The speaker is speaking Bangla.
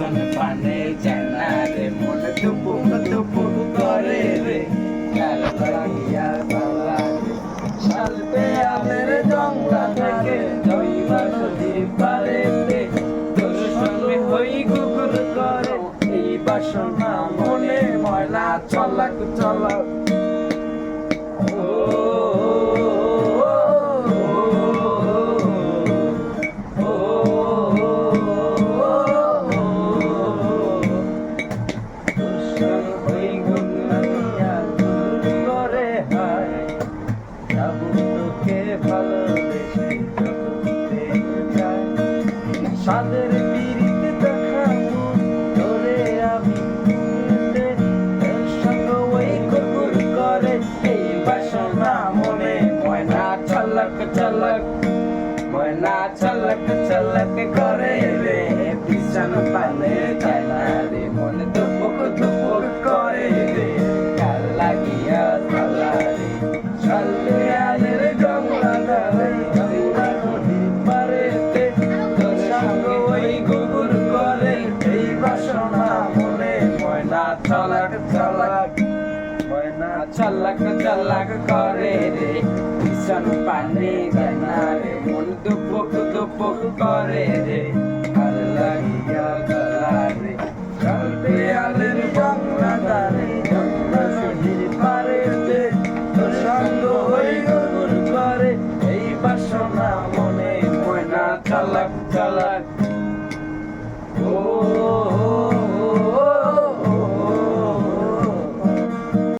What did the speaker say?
পিছনে পানে যায় না রে, মনে টুপুক টুপুক করে রে। কাল লাগিয়া তালা সালতে আমের জংলা থেকে জৈবা নদীর পারেতে তোর সঙ্গে হই কুকুর করে, এই বাসনা মনে ময়লা চলাক চলাক। সাদের পিড়িতে দেখাবো তোরে আমি সঙ্গে ওই কুকুর করে এই বাসনা মনে ময়না ছলক ছলক ময়না ছলক ছলক করে এই মনে, ময়না ছলক ছলক ময়না ছলক ছলক করে রে। ভীষণ পানি জানা রে মন দুপুক দুপুক করে রে। ভালো লাগিয়া গলা রে চলতে আলের বাংলা দারে গঙ্গা নদীর পারেতে তোর সঙ্গ ওই কুকুর করে। এই বাসনা মনে, ময়না ছলক ছলক ও